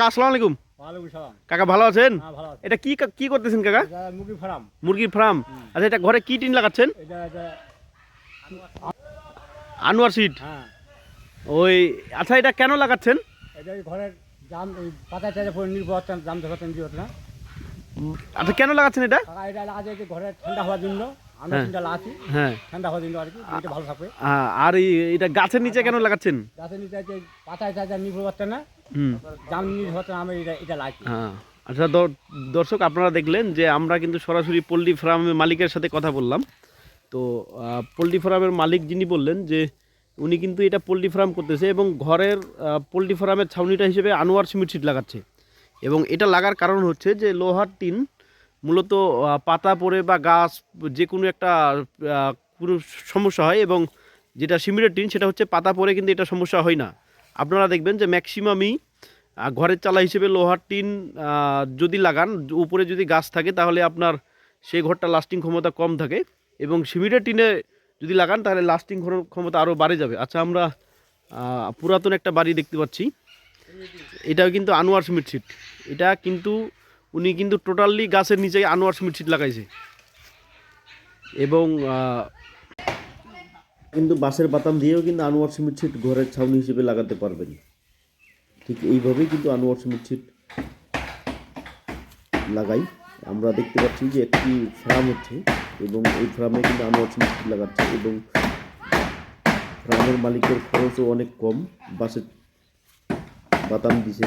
কাকা আসসালামু আলাইকুম। কাকা ভালো আছেন? হ্যাঁ ভালো এটা কি কি করতেছেন কাকা? মুরগি ফার্ম। মুরগির ফার্ম। আচ্ছা এটা ঘরে কি টিন লাগাচ্ছেন? আনোয়ার সিট হ্যাঁ। ওই আচ্ছা এটা কেন লাগাচ্ছেন? এটা ঘরের জাম ওই পাতা টাতা পরে নির্ভর না। আচ্ছা কেন লাগাচ্ছেন এটা? কাকা এটা লাগা ঘরে ঠান্ডা হওয়ার জন্য আমরা হ্যাঁ। হ্যাঁ। ঠান্ডা হওয়ার জন্য আর কি এটা ভালো থাকবে। আর এই- এটা গাছের নিচে কেন লাগাচ্ছেন? গাছের নিচে পাতায় টাতা নির্ভর করতে না জাম আমি এটা এটা হ্যাঁ। আচ্ছা দর্শক আপনারা দেখলেন যে আমরা কিন্তু সরাসরি পোলট্রি ফার্মের মালিকের সাথে কথা বললাম। তো পোলট্রি ফার্মের মালিক যিনি বললেন যে উনি কিন্তু এটা পোলট্রি ফার্ম করতেছে এবং ঘরের পোলট্রি ফার্মের ছাউনিটা হিসেবে আনোয়ার সিমেন্ট সিট লাগাচ্ছে। এবং এটা লাগার কারণ হচ্ছে যে লোহার টিন মূলত পাতা পড়ে বা গাছ যে কোনো একটা কোনো সমস্যা হয় এবং যেটা সিমেন্টের টিন সেটা হচ্ছে পাতা পড়ে কিন্তু এটা সমস্যা হয় না। আপনারা দেখবেন যে ম্যাক্সিমামই ঘরের চালা হিসেবে লোহার টিন যদি লাগান, উপরে যদি গাছ থাকে তাহলে আপনার সেই ঘরটা লাস্টিং ক্ষমতা কম থাকে এবং সিমেন্টের টিনে যদি লাগান তাহলে লাস্টিং ক্ষমতা আরও বাড়ে যাবে। আচ্ছা আমরা পুরাতন একটা বাড়ি দেখতে পাচ্ছি। এটাও কিন্তু আনোয়ার সিমেন্ট সিট এটা কিন্তু, উনি কিন্তু টোটালি গাছের নিচে আনোয়ার সিমেন্ট সিট লাগাইছে। এবং কিন্তু বাঁশের বাতাম দিয়েও কিন্তু আনোয়ার সিমেন্ট সিট ঘরের ছাউনি হিসেবে লাগাতে পারবেন। ঠিক এইভাবেই কিন্তু আনোয়ার সিমেন্ট সিট লাগাই। আমরা দেখতে পাচ্ছি যে একটি ফ্রাম হচ্ছে এবং এই ফ্রামে কিন্তু আনোয়ার সিমেন্ট সিট লাগাচ্ছে এবং ফ্রামের মালিকের খরচও অনেক কম। বাসের বাতাম দিছে।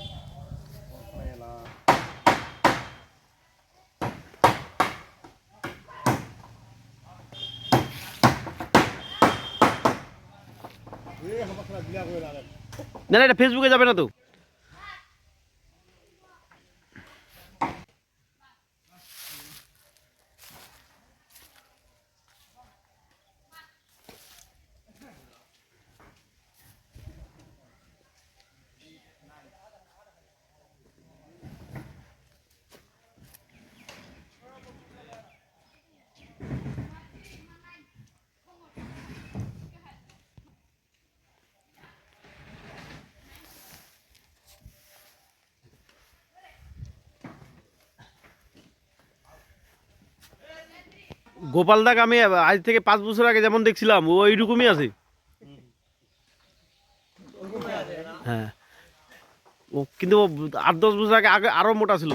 না না এটা ফেসবুকে যাবে না তো? গোপাল দাগ আমি আজ থেকে পাঁচ বছর আগে যেমন দেখছিলাম, ও এইরকমই আছে। হ্যাঁ। ও কিন্তু আট দশ বছর আগে আগে আরও মোটা ছিল।